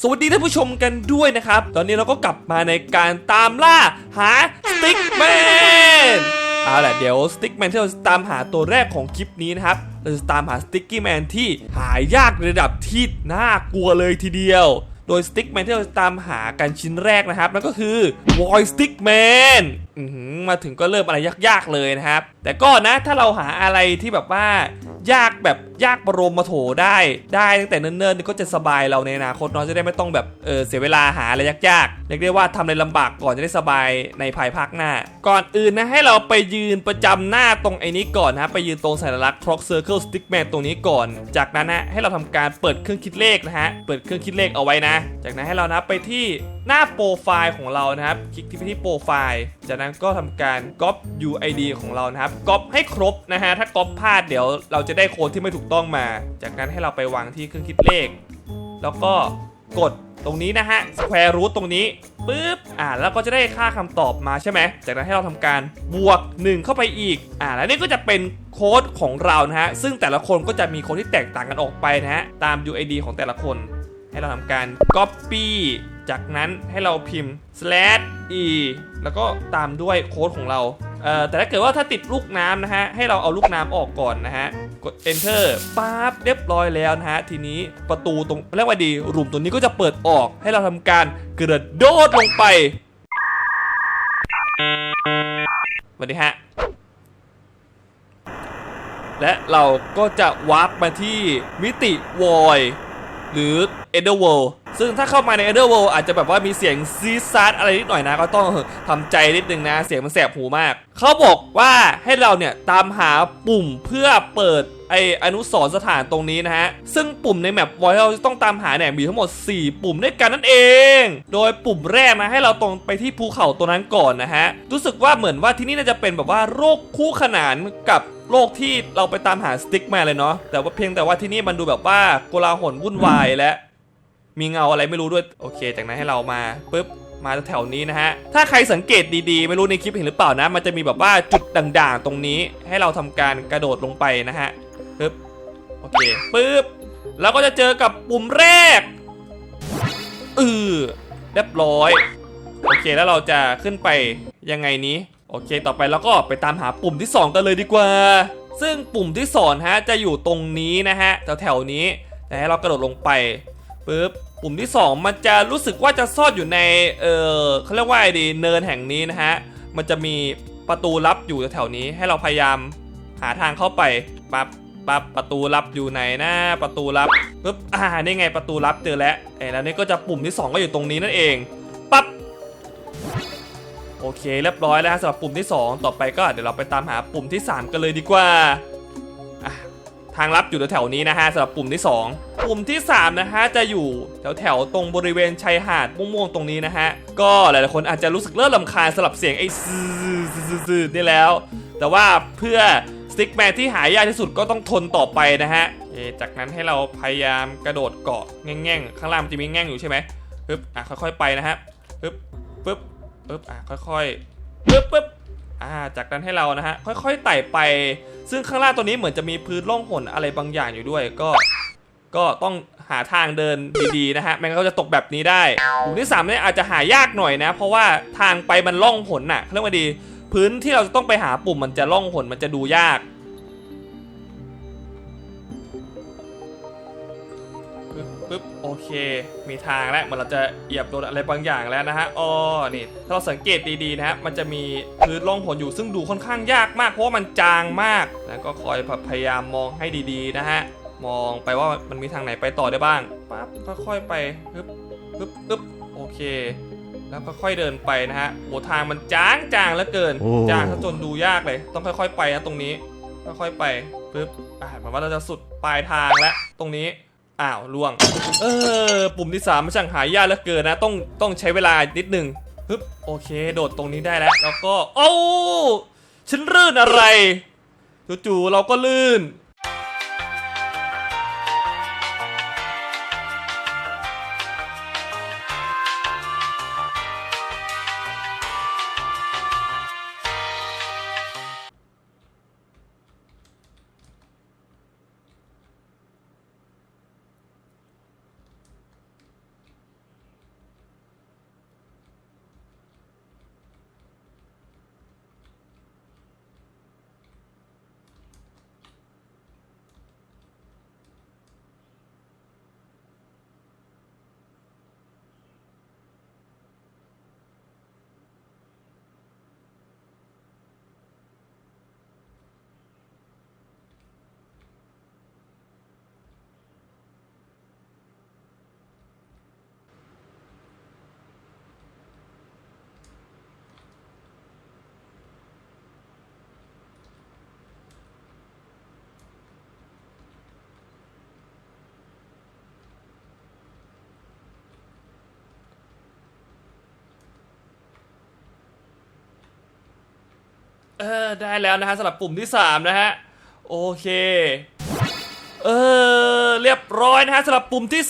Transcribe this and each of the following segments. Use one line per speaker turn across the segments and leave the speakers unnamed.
สวัสดีท่านผู้ชมกันด้วยนะครับ ตอนนี้เราก็กลับมาในการตามล่าหาสติ๊กแมนเอาละเดี๋ยวสติ๊กแมนที่เราจะตามหาตัวแรกของคลิปนี้นะครับ เราจะตามหาสติ๊กกี้แมนที่หายากระดับที่น่ากลัวเลยทีเดียว โดยสติ๊กแมนที่เราจะตามหากันชิ้นแรกนะครับนั่นก็คือวอยสติ๊กแมนมาถึงก็เริ่มอะไรยากๆเลยนะครับ แต่ก็นะถ้าเราหาอะไรที่แบบว่า ยากแบบยากบรมมาโถได้ ได้ตั้งแต่เนิ่นๆนี่ก็จะสบายเราในอนาคตเนาะจะได้ไม่ต้องแบบเออเสียเวลาหาอะไรยากๆเรียกได้ว่าทำอะไรลำบากก่อนจะได้สบายในภายภาคหน้า ก่อนอื่นนะให้เราไปยืนประจำหน้าตรงไอ้นี้ก่อนนะไปยืนตรงสัญลักษณ์ Clock Circle Stickman ตรงนี้ก่อน จากนั้นนะให้เราทำการเปิดเครื่องคิดเลขนะฮะเปิดเครื่องคิดเลขเอาไว้นะ จากนั้นให้เรานะไปที่หน้าโปรไฟล์ของเรานะครับ คลิกที่ไปที่โปรไฟล์ จากนั้นก็ทำการ copy UID ของเรานะครับ copy ให้ครบนะฮะถ้า copy พลาดเดี๋ยวเราจะได้โค้ดที่ไม่ถูกต้องมา จากนั้นให้เราไปวางที่เครื่องคิดเลข แล้วก็กดตรงนี้นะฮะ square root ตรงนี้ปึ๊บ อ่าแล้วก็จะได้ค่าคำตอบมาใช่ไหม จากนั้นให้เราทำการบวก 1 เข้าไปอีก อ่าแล้วนี่ก็จะเป็นโค้ดของเรานะฮะ ซึ่งแต่ละคนก็จะมีโค้ดที่แตกต่างกันออกไปนะฮะ ตาม UID ของแต่ละคน ให้เราทำการ copy จากนั้นให้เราพิมพ์ slash e แล้วก็ตามด้วยโค้ดของเรา เอ่อ แต่ถ้าเกิดว่าถ้าติดลูกน้ำนะฮะ ให้เราเอาลูกน้ำออกก่อนนะฮะ กด enter ปั๊บเรียบร้อยแล้วนะฮะ ทีนี้ประตูตรงเรียกว่าดีรูมตัวนี้ก็จะเปิดออกให้เราทำการกระโดดลงไปสวัสดีฮะ และเราก็จะวาร์ปมาที่มิติวอยหรือ e t h e r World ซึ่งถ้าเข้ามาใน e t h e r World อาจจะแบบว่ามีเสียงซีซาร์ดอะไรนิดหน่อยนะ ก็ต้องทำใจนิดนึงนะ เสียงมันแสบหูมาก เขาบอกว่าให้เราเนี่ยตามหาปุ่มเพื่อเปิดไออนุสรสถานตรงนี้นะฮะ ซึ่งปุ่มในแมปวอยเราจะต้องตามหาเนี่ยมีทั้งหมด 4 ปุ่มด้วยกันนั่นเอง โดยปุ่มแรกนะให้เราตรงไปที่ภูเขาตัวนั้นก่อนนะฮะ รู้สึกว่าเหมือนว่าที่นี่น่าจะเป็นแบบว่าโรคคู่ขนานกับโลกที่เราไปตามหาสติ๊กแมนเลยเนาะแต่ว่าเพียงแต่ว่าที่นี่มันดูแบบว่าโกลาหลวุ่นวายและ มีเงาอะไรไม่รู้ด้วยโอเค จากนั้นให้เรามาปุ๊บมาแถวนี้นะฮะ ถ้าใครสังเกตดีๆ ไม่รู้ในคลิปเห็นหรือเปล่านะ มันจะมีแบบว่าจุดด่างๆ ตรงนี้ ให้เราทำการกระโดดลงไปนะฮะปึ๊บโอเคปึ๊บแล้วก็จะเจอกับปุ่มแรกอือเรียบร้อย โอเคแล้วเราจะขึ้นไปยังไงนี้ โอเค ต่อไปเราก็ไปตามหาปุ่มที่ 2 กันเลยดีกว่า ซึ่งปุ่มที่สองฮะจะอยู่ตรงนี้นะฮะแถวๆนี้แต่ให้เรากระโดดลงไปปึ๊บ ปุ่มที่ 2 มันจะรู้สึกว่าจะซ่อนอยู่ใน เออเขาเรียกว่าไอดีเนินแห่งนี้นะฮะ มันจะมีประตูลับอยู่แถวนี้ให้เราพยายามหาทางเข้าไปปั๊บปั๊บประตูลับอยู่ไหนนะประตูลับปึ๊บอ่านี่ไงประตูลับเจอแล้วไอ้แล้วนี่ก็จะปุ่มที่สองก็อยู่ตรงนี้นั่นเองปั๊บโอเคเรียบร้อยแล้วฮะสำหรับปุ่มที่ 2 ต่อไปก็เดี๋ยวเราไปตามหาปุ่มที่ 3 กันเลยดีกว่า ทางลับอยู่แถวๆนี้นะฮะสำหรับปุ่มที่ 2 ปุ่มที่ 3 นะฮะจะอยู่แถวๆตรงบริเวณชายหาดม่วงๆตรงนี้นะฮะก็หลายๆคนอาจจะรู้สึกเริ่มลำคาญสลับเสียงไอ้ซื่อๆๆนี่แล้ว แต่ว่าเพื่อสติ๊กแมนที่หายากที่สุดก็ต้องทนต่อไปนะฮะจากนั้นให้เราพยายามกระโดดเกาะแง่งๆข้างล่างมันจะมีแง่งอยู่ใช่ไหมปึ๊บอะค่อยๆไปนะฮะปึ๊บปึ๊บปึ๊บอะค่อยๆปึ๊บปึ๊บ อ่าจากนั้นให้เรานะฮะค่อยๆไต่ไป ซึ่งข้างล่างตัวนี้เหมือนจะมีพื้นล่องหนอะไรบางอย่างอยู่ด้วยก็ก็ต้องหาทางเดินดีๆนะฮะไม่งั้นเขาจะตกแบบนี้ได้ปุ่มที่3เนี่ยอาจจะหายากหน่อยนะ เพราะว่าทางไปมันล่องหนน่ะเรียกว่าดี พื้นที่เราจะต้องไปหาปุ่มมันจะล่องหนมันจะดูยาก เค มีทางแล้วเหมันเราจะเหยียบโดนอะไรบางอย่างแล้วนะฮะอ๋อนี่ถ้าเราสังเกตดีๆนะฮะมันจะมีพื้นร่องหนอยู่ซึ่งดูค่อนข้างยากมาก เพราะว่ามันจางมาก แล้วก็คอยพยายามมองให้ดีๆนะฮะมองไปว่ามันมีทางไหนไปต่อได้บ้างปั๊บค่อยๆไปปึ๊บปึ๊บปึ๊บโอเค แล้วก็ค่อยเดินไปนะฮะโอ้ทางมันจางจางเหลือเกิน
โอ้
จางซะจนดูยากเลย ต้องค่อย ๆ ไปนะตรงนี้ ค่อยๆไปปึ๊บอ่าเหมือนว่าเราจะสุดปลายทางแล้วตรงนี้ อ้าวล่วง เออ ปุ่มที่3มันช่างหายากเหลือเกินนะ ต้องต้องใช้เวลานิดนึงฮึบโอเค โดดตรงนี้ได้แล้ว แล้วก็โอ้ฉันลื่นอะไรจู่ๆเราก็ลื่น เออได้แล้วนะฮะสำหรับปุ่มที่สามนะฮะโอเคเออเรียบร้อยนะฮะสำหรับปุ่มที่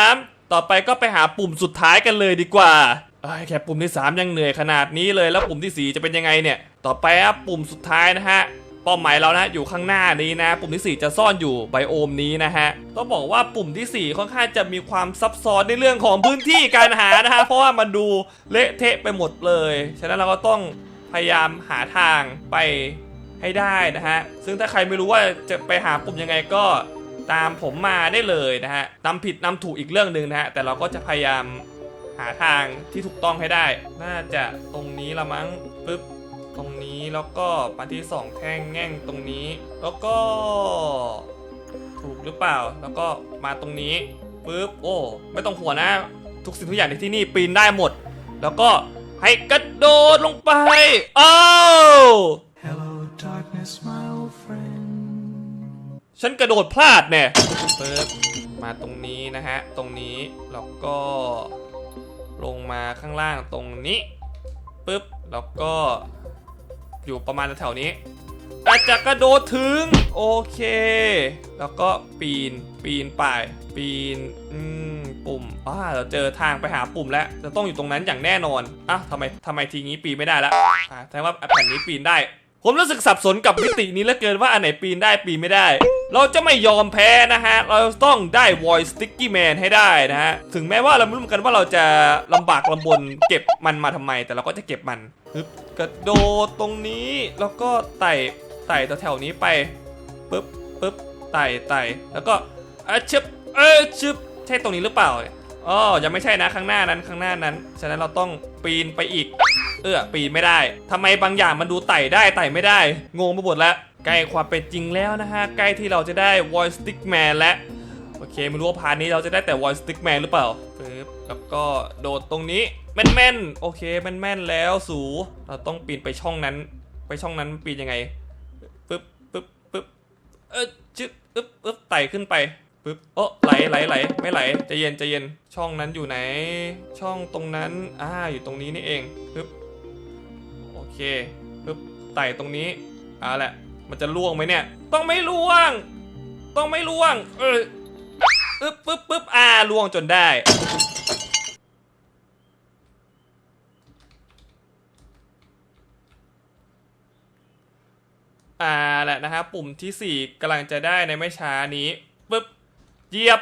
3 ต่อไปก็ไปหาปุ่มสุดท้ายกันเลยดีกว่าเอ้แค่ปุ่มที่ 3 ยังเหนื่อยขนาดนี้เลยแล้วปุ่มที่ 4 จะเป็นยังไงเนี่ย ต่อไปครับปุ่มสุดท้ายนะฮะเป้าหมายเรานะอยู่ข้างหน้านี้นะ ปุ่มที่ 4 จะซ่อนอยู่ไบโอมนี้นะฮะต้องบอกว่าปุ่มที่ 4 ค่อนข้างจะมีความซับซ้อนในเรื่องของพื้นที่การหานะฮะเพราะว่ามันดูเละเทะไปหมดเลย ฉะนั้นเราก็ต้อง พยายามหาทางไปให้ได้นะฮะ ซึ่งถ้าใครไม่รู้ว่าจะไปหาปุ่มยังไงก็ตามผมมาได้เลยนะฮะนำผิดนำถูกอีกเรื่องหนึ่งนะฮะ แต่เราก็จะพยายามหาทางที่ถูกต้องให้ได้ น่าจะตรงนี้ละมั้งปึ๊บ ตรงนี้แล้วก็มาที่สองแท่งแง่งตรงนี้ แล้วก็ ถูกหรือเปล่า แล้วก็มาตรงนี้ปึ๊บ โอ้ ไม่ต้องหัวนะ ทุกสิ่งทุกอย่างในที่นี่ปีนได้หมด แล้วก็ ให้กระโดดลงไปอ้าว
Hello, darkness, my old friend.
ฉันกระโดดพลาดเนี่ยปึ๊บมาตรงนี้นะฮะ ตรงนี้แล้วก็ลงมาข้างล่างตรงนี้ปึ๊บแล้วก็อยู่ประมาณแถวๆนี้อาจจะกระโดดถึง โอเค แล้วก็ปีนปีนป่ายปีนอืม ปุ่มอ่าเราเจอทางไปหาปุ่มแล้ว จะต้องอยู่ตรงนั้นอย่างแน่นอนอะทำไมทำไมทีนี้ปีนไม่ได้ละอ่าแสดงว่าแผ่นนี้ปีนได้ ผมรู้สึกสับสนกับมิตินี้เหลือเกินว่าอันไหนปีนได้ปีนไม่ได้ เราจะไม่ยอมแพ้นะฮะ เราต้องได้ Voice Sticky Man ให้ได้นะฮะ ถึงแม้ว่าเราไม่รู้กันว่าเราจะลำบากลำบนเก็บมันมาทำไม แต่เราก็จะเก็บมันฮึบกระโดดตรงนี้แล้วก็ไต่ไต่แถวๆนี้ไปปึ๊บปึ๊บไต่ไต่แล้วก็อะชึบเออชึบ ใช่ตรงนี้หรือเปล่าอ๋อยังไม่ใช่นะข้างหน้านั้นข้างหน้านั้น ฉะนั้นเราต้องปีนไปอีก เออปีนไม่ได้ทำไมบางอย่างมันดูไต่ได้ไต่ไม่ได้ งงไปหมดแล้วใกล้ความเป็นจริงแล้วนะฮะ ใกล้ที่เราจะได้ Voice Stick Man แล้วโอเคไม่รู้ว่าพาร์ทนี้เราจะได้แต่ Voice Stick Man หรือเปล่าปึ๊บแล้วก็โดดตรงนี้แม่นแม่นๆโอเคแม่นแม่นๆแล้วสู เราต้องปีนไปช่องนั้น ไปช่องนั้นปีนยังไงปึ๊บปึ๊บปึ๊บเออจึ๊บปึ๊บปึ๊บไต่ขึ้นไป ปึ๊บโอ้ไหลไหลไหลไม่ไหลใจเย็นใจเย็นช่องนั้นอยู่ไหน ช่องตรงนั้นอ่าอยู่ตรงนี้นี่เองปึ๊บโอเคปึ๊บไต่ตรงนี้เอาแหละ มันจะล่วงไหมเนี่ย ต้องไม่ล่วง ต้องไม่ล่วง เออปึ๊บปึ๊บปึ๊บอ่าล่วงจนได้อ่าแหละนะฮะปุ่มที่ 4กำลังจะได้ในไม่ช้านี้ปึ๊บ เหยียบ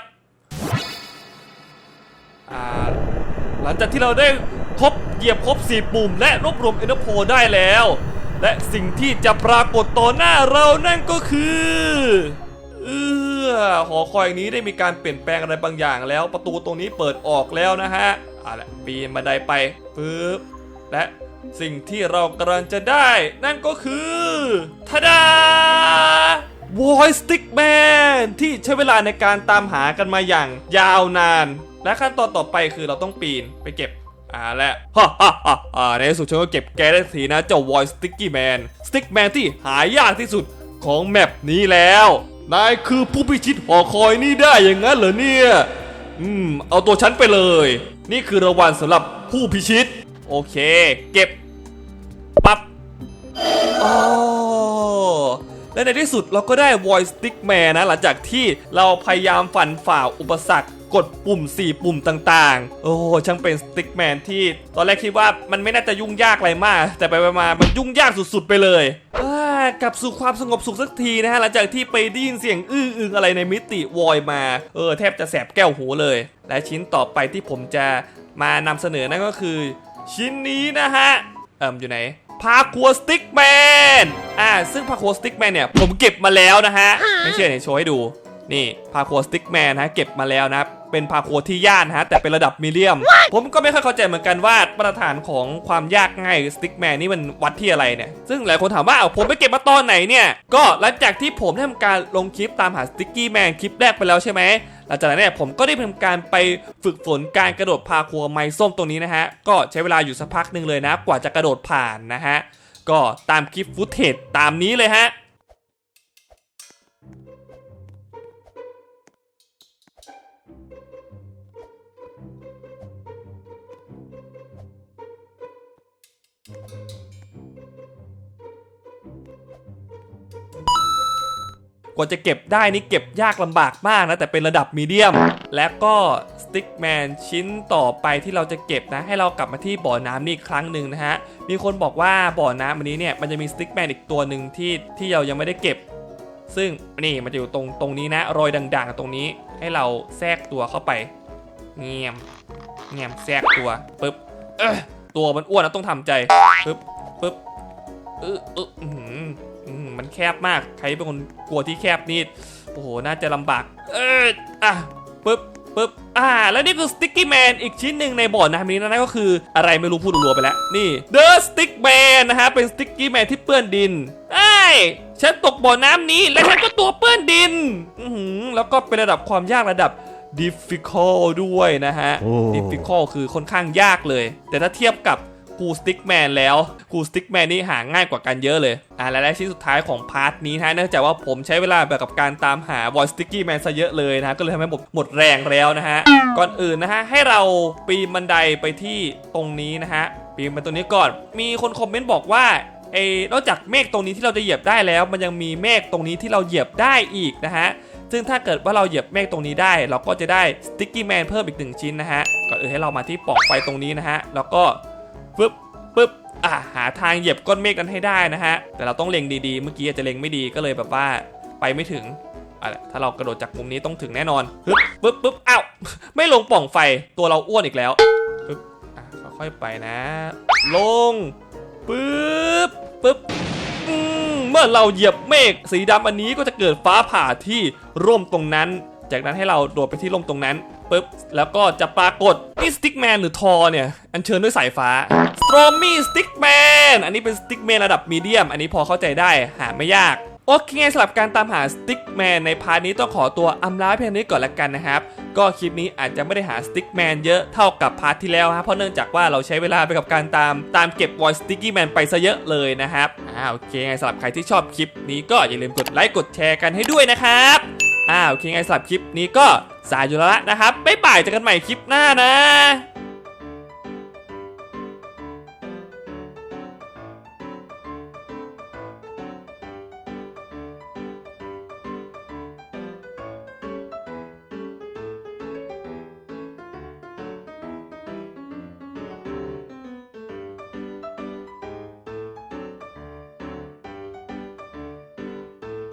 หลังจากที่เราได้ครบเหยียบครบ 4 ปุ่ม และรวบรวมเอ็นโพได้แล้ว และสิ่งที่จะปรากฏต่อหน้าเรานั่นก็คือเออหอคอยนี้ได้มีการเปลี่ยนแปลงอะไรบางอย่างแล้ว ประตูตรงนี้เปิดออกแล้วนะฮะอาละปีนบันไดไปปึ๊บและสิ่งที่เรากำลังจะได้ นั่นก็คือทาดา Voice Stick Man ที่ใช้เวลาในการตามหากันมาอย่างยาวนาน และขั้นตอนต่อไปคือเราต้องปีนไปเก็บอ่าและฮ่าฮ่าฮ่าในที่สุดฉันก็เก็บแกได้ทีนะเจ้า Voice Sticky Man Stick Man ที่หายากที่สุดของแมปนี้แล้ว นายคือผู้พิชิตหอคอยนี่ได้อย่างนั้นเหรอเนี่ย อืม เอาตัวฉันไปเลย นี่คือรางวัลสำหรับผู้พิชิต โอเค เก็บ ปั๊บโอ้ และในที่สุดเราก็ได้ Voice Stick Man นะ หลังจากที่เราพยายามฝันฝ่าอุปสรรคกดปุ่ม 4 ปุ่มต่างๆ โอ้ช่างเป็น Stick Man ที่ตอนแรกคิดว่ามันไม่น่าจะยุ่งยากอะไรมาก แต่ไปมา มันยุ่งยากสุดๆไปเลยกลับสู่ความสงบสุขสักทีนะฮะ หลังจากที่ไปได้ยินเสียงอื้ออึงอะไรในมิติวอยมา เออ แทบจะแสบแก้วหูเลย และชิ้นต่อไปที่ผมจะมานำเสนอนั่นก็คือ ชิ้นนี้นะฮะ เอิ่มอยู่ไหน พาคัวสติ๊กแมนอ่าซึ่งพาคัวสติ๊กแมนเนี่ยผมเก็บมาแล้วนะฮะ ไม่เชื่อเนี่ยโชว์ให้ดูนี่พาคัวสติ๊กแมนฮะเก็บมาแล้วนะครับ เป็นพาคัวที่ยากนะฮะแต่เป็นระดับมีเดียม ผมก็ไม่ค่อยเข้าใจเหมือนกันว่ามาตรฐานของความยากง่ายสติ๊กแมนนี่มันวัดที่อะไรเนี่ยซึ่งหลายคนถามว่าอ้าวผมไปเก็บมาตอนไหนเนี่ยก็หลังจากที่ผมได้ทำการลงคลิปตามหาสติ๊กกี้แมนคลิปแรกไปแล้วใช่ไหมหลังจากนั้นเนี่ยผมก็ได้ทำการไปฝึกฝนการกระโดดพาคัวไม้ส้มตรงนี้นะฮะก็ใช้เวลาอยู่สักพักหนึ่งเลยนะ กว่าจะกระโดดผ่านนะฮะก็ตามคลิปฟุตเทจตามนี้เลยฮะ ว่าจะเก็บได้นี่เก็บยากลำบากมากนะ แต่เป็นระดับมีเดียม และก็สติ๊กแมนชิ้นต่อไปที่เราจะเก็บนะ ให้เรากลับมาที่บ่อน้ำนี่อีกครั้งหนึ่งนะฮะ มีคนบอกว่าบ่อน้ำอันนี้เนี่ยมันจะมีสติ๊กแมนอีกตัวหนึ่งที่ที่เรายังไม่ได้เก็บ ซึ่งนี่มันจะอยู่ตรงตรงนี้นะรอยด่างๆ ตรงนี้ให้เราแทรกตัวเข้าไปเงียมเงียมแทรกตัวปึ๊บเออตัวมันอ้วนนะต้องทำใจปึ๊บปึ๊บเออเอออื้ออื้อ มันแคบมาก ใครเป็นคนกลัวที่แคบนี่โอ้โห น่าจะลำบาก เอออะปึ๊บปึ๊บอ่า แล้วนี่คือสติ๊กกี้แมนอีกชิ้นหนึ่งในบ่อน้ำนี้นะนั่นก็คืออะไรไม่รู้พูดรัวๆไปแล้ว นี่ The Stick Man นะฮะ เป็นสติ๊กกี้แมนที่เปื้อนดินไอ้ยฉันตกบ่อน้ำนี้ และฉันก็ตัวเปื้อนดินอื้อหือแล้วก็เป็นระดับความยากระดับ difficult ด้วยนะฮะ
โอ้
difficult คือค่อนข้างยากเลย แต่ถ้าเทียบกับ กูสติ๊กแมนแล้วกูสติ๊กแมนนี่หาง่ายกว่ากันเยอะเลยอะและและชิ้นสุดท้ายของพาร์ทนี้นะเนื่องจากว่าผมใช้เวลาแบบกับการตามหา Voice Sticky Man ซะเยอะเลยนะก็เลยทำให้หมดหมดแรงแล้วนะฮะก่อนอื่นนะฮะให้เราปีนบันไดไปที่ตรงนี้นะฮะปีนไปตรงนี้ก่อน มีคนคอมเมนต์บอกว่าไอ้นอกจากเมฆตรงนี้ที่เราจะเหยียบได้แล้ว มันยังมีเมฆตรงนี้ที่เราเหยียบได้อีกนะฮะซึ่งถ้าเกิดว่าเราเหยียบเมฆตรงนี้ได้ เราก็จะได้สติ๊กกี้แมนเพิ่มอีกหนึ่งชิ้นนะฮะก่อนอื่นให้เรามาที่ปองไฟตรงนี้นะฮะแล้วก็ ปึ๊บปึ๊บอ่าหาทางเหยียบก้อนเมฆกันให้ได้นะฮะ แต่เราต้องเล็งดีๆ เมื่อกี้อาจจะเล็งไม่ดีก็เลยแบบว่าไปไม่ถึงอะถ้าเรากระโดดจากมุมนี้ต้องถึงแน่นอนปึ๊บปึ๊บปึ๊บอ้าวไม่ลงป่องไฟตัวเราอ้วนอีกแล้วปึ๊บอะค่อยๆไปนะ ลงปึ๊บปึ๊บเมื่อเราเหยียบเมฆสีดำอันนี้ก็จะเกิดฟ้าผ่าที่ร่มตรงนั้น จากนั้นให้เราโดดไปที่ร่มตรงนั้น ปึ๊บ แล้วก็จะปรากฏนี่สติ๊กแมนหรือทอเนี่ย อัญเชิญด้วยสายฟ้าสตรอมมี่สติ๊กแมนอันนี้เป็นสติ๊กแมนระดับมีเดียม อันนี้พอเข้าใจได้หาไม่ยากโอเคสำหรับการตามหาสติ๊กแมนในพาร์ทนี้ต้องขอตัวอำลาเพียงนี้ก่อนละกันนะครับ ก็คลิปนี้อาจจะไม่ได้หาสติ๊กแมนเยอะเท่ากับพาร์ทที่แล้วฮะเพราะเนื่องจากว่าเราใช้เวลาไปกับการตามตามเก็บวอยสติ๊กกี้แมนไปซะเยอะเลยนะครับอ่าโอเคไงสำหรับใครที่ชอบคลิปนี้ก็อย่าลืมกดไลค์กดแชร์กันให้ด้วยนะครับ อ้าวโอเคไงสำหรับคลิปนี้ก็สายอยู่แล้วนะครับบ๊ายบายเจอกันใหม่คลิปหน้านะ